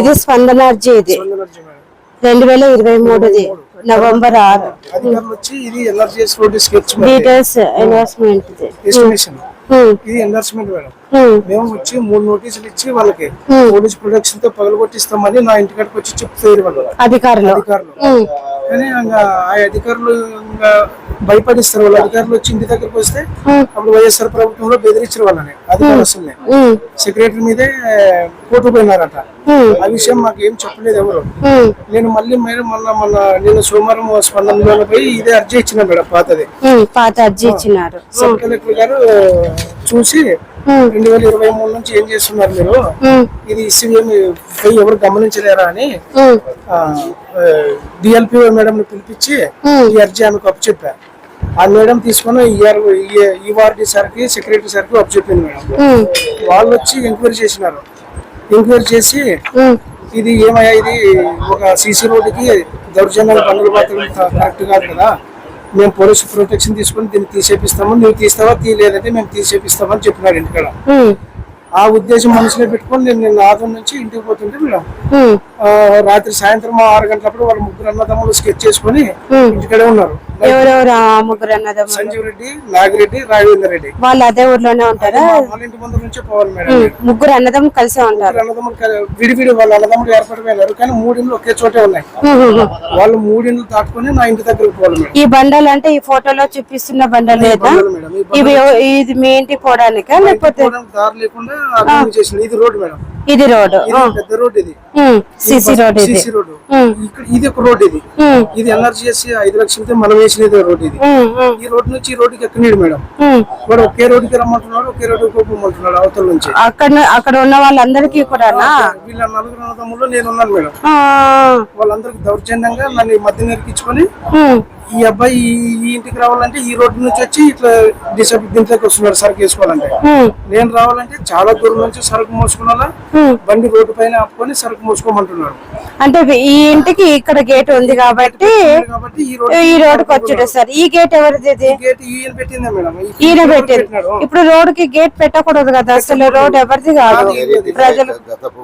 ఇది స్పందన అర్జీ ఇది. రెండు వేల ఇరవై మూడుది నవంబర్ ఆరు. డీటెయిల్స్ ఇన్వెస్ట్మెంట్ ఇది. ఎన్ఆర్స్మెంట్ మేడం. మేము వచ్చి మూడు నోటీసులు ఇచ్చి వాళ్ళకి పోలీస్ ప్రొడక్షన్తో పగలగొట్టిస్తామని నా ఇంటికాడికి వచ్చి చెప్తారు వాళ్ళు? అధికారులు. అధికారులు. కానీ ఆ అధికారులు భయపడిస్తారు. వాళ్ళ అధికారులు వచ్చి ఇంటి దగ్గరకు వస్తే అప్పుడు వైఎస్ఆర్ ప్రభుత్వంలో బెదిరించారు వాళ్ళని. అధికారస్తుల్ని ఉమ్, సెక్రటరీ మీదే కోర్టు పోయినారట. ఆ. విషయం మాకు ఏం చెప్పలేదు ఎవరు. నేను మళ్ళీ మేడం మళ్ళీ మొన్న నేను సోమవారం స్పందనలో పోయి ఇదే అర్జీ ఇచ్చిన మేడం పాతది. పాత అర్జీ ఇచ్చినారు. సబ్ కలెక్టర్ గారు చూసి రెండు వేల ఇరవై మూడు నుంచి ఏం చేస్తున్నారు మీరు? ఇది పోయి ఎవరు గమనించలేరా అని? డిఎల్పి మేడం ని పిలిపించి. ఈ అర్జీ ఆమెకు అప్పు చెప్పా ఆ మేడం తీసుకొని ఈఆర్ ఈఆర్డి సార్కి సెక్రటరీ సార్కి అప్పు చెప్పింది మేడం. వాళ్ళు వచ్చి ఎంక్వైరీ చేసినారు. ఎంక్వైరీ చేసి ఇది ఏమయ్యా ఇది ఒక సీసీ రోడ్డుకి దౌర్జన్యాలు బండ్లు మాత్రం కరెక్ట్ కాదు కదా? మేము పోలీసు ప్రొటెక్షన్ తీసుకొని దీన్ని తీసేపిస్తాము? నువ్వు తీస్తావా? తీయలేదంటే మేము తీసేపిస్తామని చెప్పినాడు ఇంటికాడ. ఆ ఉద్దేశం మనసులో పెట్టుకొని నేను నిన్న ఆదం నుంచి ఇంటికి పోతుంటే మేడం రాత్రి సాయంత్రం ఆరు గంటలప్పుడు వాళ్ళ ముగ్గురు అన్నదమ్ములు స్కెచ్ చేసుకొని. ఇంటికడే ఉన్నారు. ఎవరెవరు ముగ్గురు అన్నదమ్ములు? సంజీవ్ రెడ్డి నాగిరెడ్డి రాఘవేందర్ రెడ్డి. వాళ్ళు అదే ఊర్లోనే ఉంటారా? వాళ్ళ ఇంటి ముందు నుంచే పోవాలి మేడం. ఉమ్, ముగ్గురు అన్నదమ్ములు కలిసే ఉంటారు. కల- విడివిడి వాళ్ళ అన్నదమ్ములు ఏర్పడిపోయినారు కానీ మూడిండ్లు ఒకే చోటే ఉన్నాయి. ఉమ్, ఉమ్, ఉమ్. వాళ్ళు మూడిండ్లు దాటుకొని నా ఇంటి దగ్గరకు పోవాలి మేడం. ఈ బండలు అంటే ఈ ఫోటోలో చూపిస్తున్న బండలు లేదా? మేడం ఈ ఇవి ఇది మీ ఇంటికి పోవడానికా? లేకపోతే దారి లేకుండా అభివృద్ధి చేసింది. ఇది రోడ్డు మేడం. ఇది రోడ్డు. ఇది పెద్ద రోడ్డు ఇది. సిసి రోడ్ ఇది. సిసి రోడ్డు ఇక్కడ ఇది ఒక రోడ్డు ఇది. ఇది ఎన్ఆర్జీఎస్ ఐదు లక్షలతో మనం వేసినది రోడ్డు ఇది. ఈ రోడ్డు నుంచి ఈ రోడ్డుకి ఎక్కనీడు మేడం. వాడు ఒకే రోడ్డుకి రమ్మంటున్నాడు ఒకే రోడ్డుకి పోమంటున్నాడు అవతల నుంచి. అక్కడ అక్కడ ఉన్న వాళ్ళందరికీ కూడానా? వీళ్ళ నలుగురు అన్నదమ్ముల్లో నేను ఉన్నాను మేడం. వాళ్ళందరికి దౌర్జన్యంగా నన్ను మధ్య నెరికించుకొని ఉమ్, ఈ అబ్బాయి ఈ- ఇంటికి రావాలంటే ఈ రోడ్డు నుంచి వచ్చి ఇట్లా డిసప్ దీంట్లోకి వస్తున్నాడు సరుకు వేసుకోవాలంటే. నేను రావాలంటే చాలా దూరం నుంచి సరుకు మోసుకున్నా. బండి రోడ్డు పైన ఆపుకొని సరుకు మోసుకోమంటున్నాడు అంటే ఈ ఇంటికి ఇక్కడ గేట్ ఉంది కాబట్టి కాబట్టి ఈ రోడ్డు ఈ రోడ్డుకి వచ్చాడు సార్. ఈ గేట్ ఎవరిది గేట్ ఈయన పెట్టిందే మేడం. ఈ ఈయన పెట్టినాడు. ఇప్పుడు రోడ్కి గేట్ పెట్టకూడదు కదా అసలు? రోడ్ ఎవరిది కాదు. ప్రజలు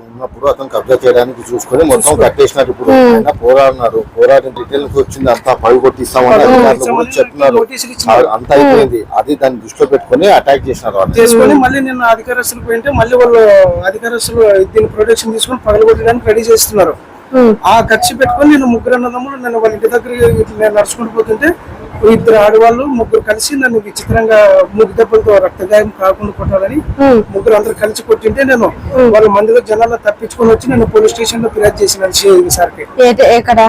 ఉన్నప్పుడు అతను కబ్జా చేయడానికి చూసుకొని మొత్తం కట్టేసినారు. ఇప్పుడు పోరాడినారు పోరాడిన డీటెయిల్ వచ్చింది అంతా పై కొట్టిస్తామని అధికారులు కూడా చెప్తున్నారు అంతా అయిపోయింది. అది దాన్ని దృష్టిలో పెట్టుకొని అటాక్ చేసినారు చేసుకొని మళ్ళీ నేను అధికారస్తులు పోయింటే మళ్ళీ వాళ్ళు అధికారస్తులు దీని ప్రొటెక్షన్ తీసుకొని పగలగొట్టడానికి రెడీ చేస్తున్నారు. ఆ ఖర్చు పెట్టుకొని నేను ముగ్గురు అన్నదమ్ములు నేను వాళ్ళ ఇంటి దగ్గర ఇట్లా నేను నడుచుకుంటూ పోతుంటే ఇద్దరు ఆడవాళ్ళు ముగ్గురు కలిసి నన్ను విచిత్రంగా ముగ్గు దెబ్బలతో రక్తగాయం కాకుండా కొట్టాలని ముగ్గురు అందరు కలిసి కొట్టింటే నేను వాళ్ళ మందిలో జనాల్లో తప్పించుకొని వచ్చి నేను పోలీస్ స్టేషన్లో ఫిర్యాదు చేసిన సార్కి. ఎక్కడ?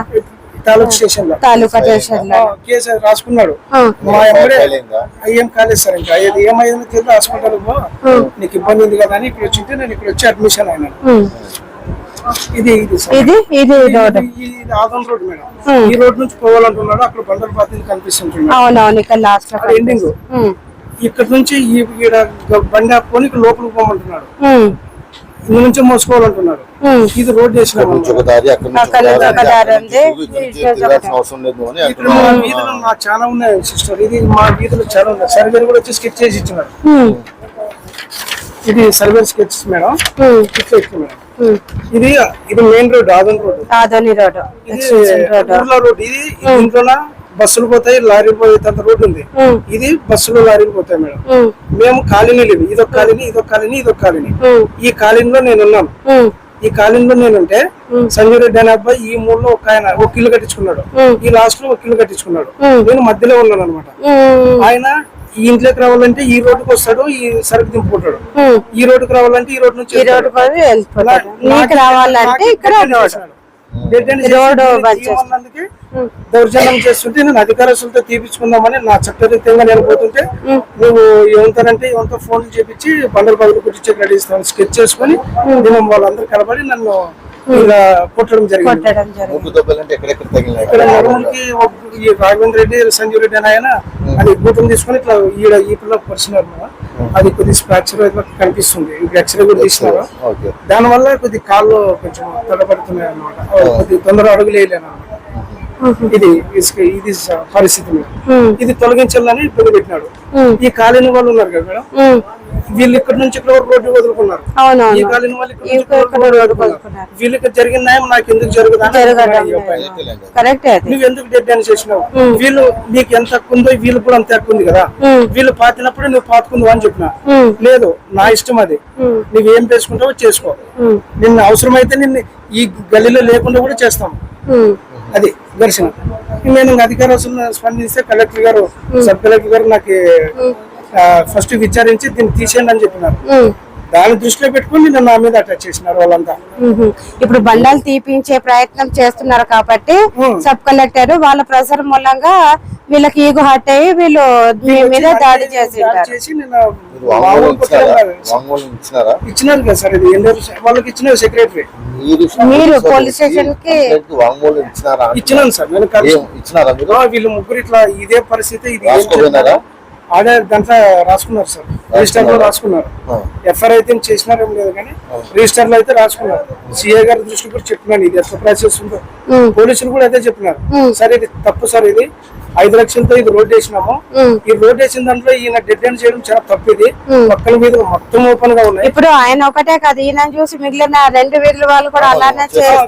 తాలూకు స్టేషన్లో. తాలూకా స్టేషన్లో. ఆ, కేసు రాసుకున్నాడు. మా ఎమ్మడే కాలేదా? ఏం కాలేదు సార్ ఇంకా. ఏది ఏమైందో తెలియదు హాస్పిటల్ పో నీకు ఇబ్బంది ఉంది కదా అని ఇక్కడ వచ్చింటే నేను ఇక్కడ వచ్చి అడ్మిషన్ అయినాను ఉమ్. ఇది ఇది రోడ్ ఆదం రోడ్ మేడం. ఈ రోడ్ నుంచి పోవాలంటున్నాడు అక్కడ బండల పాత్రలు కనిపిస్తుంటున్నాడు అవునవును ఇక్కడ లాస్ట్ ఎండింగ్ ఇక్కడ నుంచి బండి ఆపుకొని ఇక్కడ లోపలికి పోమంటున్నాడు. ఇందు నుంచి మోసుకోవాలంటున్నాడు ఇది రోడ్ మా వీధులు నాకు చాలా ఉన్నాయి సిస్టర్. ఇది మా వీధులు చాలా ఉన్నాయి. సర్వేర్ కూడా వచ్చి స్కెచ్ చేసి ఇచ్చినాడు ఇది సర్వేర్ స్కెచ్ మేడం. ఇట్లా ఇట్లా మేడం. ఇది ఇది main road Adam road. Adoni road. Road. ఇది దీంట్లో బస్సులు పోతాయి లారీలు పోయేంత రోడ్ ఉంది. ఇది బస్సులు లారీలు పోతాయి మేడం. మేము కాలనీ లేవు ఇదొక కాలనీ ఇదొక కాలనీ ఇదొక కాలనీ. ఈ కాలనీలో నేను ఉన్నాను ఈ కాలనీలో నేనుంటే సంజయ్ రెడ్డి అనే అబ్బాయి ఈ మూలలో ఒక ఆయన ఒక ఇల్లు కట్టించుకున్నాడు. ఈ లాస్ట్లో ఒక ఇల్లు కట్టించుకున్నాడు. నేను మధ్యలో ఉన్నాను అనమాట. ఆయన ఈ ఇంట్లోకి రావాలంటే ఈ రోడ్డుకి వస్తాడు ఈ సరుకు దింపుకుంటాడు. ఈ రోడ్డుకి రావాలంటే ఈ రోడ్డు నుంచి ఈ రోడ్ నీకు రావాలంటే ఇక్కడ రోడ్ దౌర్జన్యం చేస్తుంటే నేను అధికారస్తులతో తీపించుకుందామని నా చట్టరీత్యంగా నేను పోతుంటే నువ్వు ఏమంటారంటే ఏమంతా ఫోన్లు చేపించి బండలు పగులు కుట్టించే రెడీ ఇస్తాను స్కెచ్ చేసుకొని నేను వాళ్ళందరూ కలబడి నన్ను ఇలా కొట్టడం జరిగింది. ఇక్కడ ఈ రాఘవేంద్ర రెడ్డి సంజీవ్ రెడ్డి అని ఆయన అది భూతం తీసుకొని ఇట్లా ఈడ ఈ పిల్ల పరిచినారు. అది కొద్ది స్క్రాచర్ కనిపిస్తుంది. ఎక్స్రే కూడా తీసినారు. ఓకే దానివల్ల కొద్ది కాళ్ళు కొంచెం తడబడుతున్నాయి అనమాట కొద్ది తొందర అడుగులు వేయలేను అనమాట ఇది ఇసుక- ఇది పరిస్థితి. ఇది తొలగించాలని ఇబ్బంది పెట్టినాడు ఈ కాలనీ వాళ్ళు ఉన్నారు కదా మేడం? వీళ్ళు ఇక్కడ నుంచి ఇక్కడ వరకు రోడ్డు వదులుకున్నారు. ఈ కాలనీ వాళ్ళు. వీళ్ళకి జరిగిన న్యాయం నాకు ఎందుకు అది. నువ్వు ఎందుకు డెడ్ అని చేసినావు? వీళ్ళు నీకు ఎంత హక్కు ఉందో వీళ్ళకి కూడా అంత హక్కు ఉంది కదా. వీళ్ళు పాతినప్పుడు నువ్వు పాతుకుందు అని చెప్పిన. లేదు నా ఇష్టం అది. నువ్వేం చేసుకుంటావో చేసుకో. నిన్ను అవసరమైతే నిన్ను ఈ గల్లీలో లేకుండా కూడా చేస్తాం. అది ఘర్షణ నేను ఇంకా అధికారులు స్పందిస్తే కలెక్టర్ గారు సబ్ కలెక్టర్ గారు నాకు ఫస్ట్ విచారించి దీన్ని తీసేయండి అని చెప్పినారు. దాని దృష్టిలో పెట్టుకుని నిన్న నా మీద అటాచ్ చేసినారు వాళ్ళంతా. ఇప్పుడు బండాలు తీపించే ప్రయత్నం చేస్తున్నారు కాబట్టి. సబ్ కలెక్టర్ వాళ్ళ ప్రెషర్ మూలంగా వీళ్ళకి ఈగో హట్ అయ్యి వీళ్ళు మీ మీద దాడి చేసి ఇచ్చినారా? కదా సార్ ఇది. వాళ్ళకి ఇచ్చిన సెక్రటరీ మీరు మీరు పోలీస్ స్టేషన్కి కంప్లైంట్ వాంగ్మూలం ఇచ్చినారా ఇచ్చినాను సార్ నేను ఇచ్చినారా వీళ్ళు ముగ్గురు ఇట్లా ఇదే పరిస్థితి ఇది ఆడే దాంట్లో రాసుకున్నారు సార్. రిజిస్టర్లో రాసుకున్నారు. ఎఫ్ఐఆర్ అయితే చేసినారేం లేదు కానీ రిజిస్టర్లో అయితే రాసుకున్నారు. సిఏ గారి దృష్టి కూడా చెప్పినాను ఇది ఎట్లా ప్రాసెస్ ఉందో. పోలీసులు కూడా అదే చెప్పినారు. సరే ఇది తప్పు సార్ ఇది. ఐదు లక్షలతో ఇది రోడ్ వేసినాము. ఈ రోడ్ వేసిన దాంట్లో ఈయన డెడ్ ఎండ్ చేయడం చాలా తప్పు ఇది. పక్కన మీద మొత్తం ఓపెన్గా ఉన్నాయి. ఇప్పుడు ఆయన ఒకటే కాదు ఈయన చూసి మిగిలిన రెండు వీళ్ళు వాళ్ళు కూడా అలానే చేస్తారు.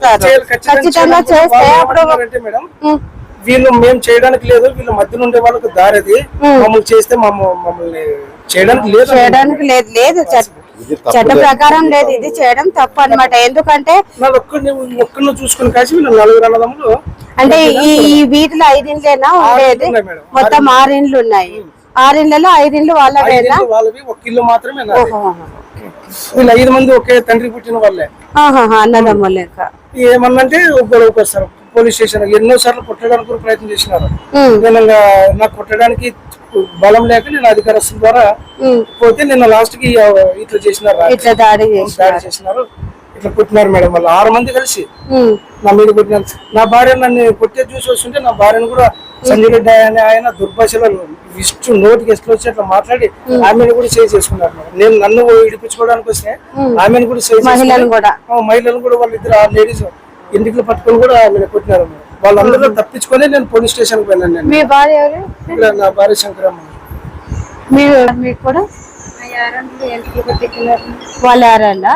ఖచ్చితంగా. చేస్తే అప్పుడు మేడం మ్మ్. వీళ్ళు మేము చేయడానికి లేదు వీళ్ళ మధ్యలో ఉండే వాళ్ళకి దారి అది. మమ్మల్ని చేస్తే మమ్మ- మమ్మల్ని చేయడానికి లేదు చేయడానికి లేదు లేదు. చట్ట- ప్రకారం లేదు ఇది చేయడం తప్పు అన్నమాట. ఎందుకంటే చూసుకుని నలుగురు అన్నదమ్ములు అంటే ఈ ఈ వీటిలో ఐదింట్లేనా ఉండేది. మొత్తం ఆరిండ్లు ఉన్నాయి. ఆరిండ్లలో ఐదిండ్లు వాళ్ళవేనా? ఐదేళ్ళు వాళ్ళవి ఒక ఇల్లు మాత్రమే. వీళ్ళు ఐదు మంది ఒకే తండ్రి పుట్టిన వాళ్ళే. ఆహాహా, అన్నదమ్ములు లెక్క ఏమన్నంటే గొడవకు వస్తారు పోలీస్ స్టేషన్ ఎన్నో సార్లు కొట్టడానికి కూడా ప్రయత్నం చేసినారు. నేను నాకు కొట్టడానికి బలం లేక నేను అధికారస్తుల ద్వారా. పోతే నిన్న లాస్ట్కి ఇట్లా చేసినారు. ఇట్లా దాడి చేసినారు. ఇట్లా కొట్టినారు మేడం వాళ్ళు. ఆరు మంది కలిసి నా మీద కొట్టినారు నా భార్య నన్ను కొట్టే చూసి వస్తుంటే నా భార్యను కూడా సంజయ్ రెడ్డి అనే ఆయన దుర్భాషలో ఇష్టు నోటికి ఎట్లు వచ్చి అట్లా మాట్లాడి ఆమెను కూడా సేవ్ చేసుకున్నారు. నేను నన్ను ఇడిపించుకోవడానికి వస్తే ఆమెను కూడా సేవ్ మహిళలు కూడా. వాళ్ళిద్దరు ఆ లేడీస్ ఇంటికి పట్టుకొని కూడా ఆమెను కొట్టినారు. వాళ్ళందరూ తప్పించుకొని నేను పోలీస్ స్టేషన్కి పోయినాను నేను. మీ భార్య ఎవరు? ఇక్కడ నా భార్య శంకరమ్మ. మీరు మీకు కూడా? వాళ్ళ ఎవరన్నా.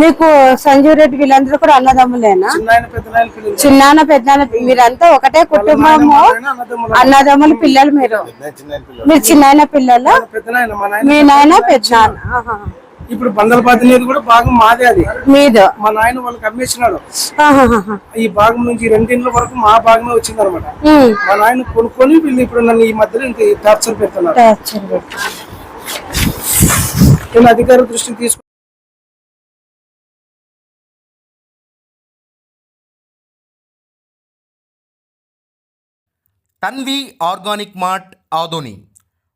మీకు సంజీవ్ రెడ్డి వీళ్ళందరూ కూడా అన్నదమ్ములేనా? చిన్న ఆయన పెద్ద ఆయన పిల్లలు చిన్నాన్న పెద్దనాన్న మీరంతా ఒకటే కుటుంబము. అన్నదమ్ములు. పిల్లలు మీరు. చిన్న చిన్న పిల్లలు. మీరు చిన్నాయన పిల్లలు? మా నాయన మీ నాయన పెద్దనాన్న ఇప్పుడు బందలపాతి నీది కూడా భాగం మాదే అది మీది మా నాయన వాళ్ళకి అమ్మేసినాడు. ఈ భాగం నుంచి రెండింట్ల వరకు మా భాగమే వచ్చింది అనమాట. మా నాయన కొనుక్కొని వీళ్ళు ఇప్పుడు నన్ను ఈ మధ్యలో ఇంక టార్చర్ పెడుతున్నారు టార్చర్ పెట్టి. నేను అధికార దృష్టికి తీసుకు తన్వి ఆర్గానిక్ మార్ట్ ఆదోని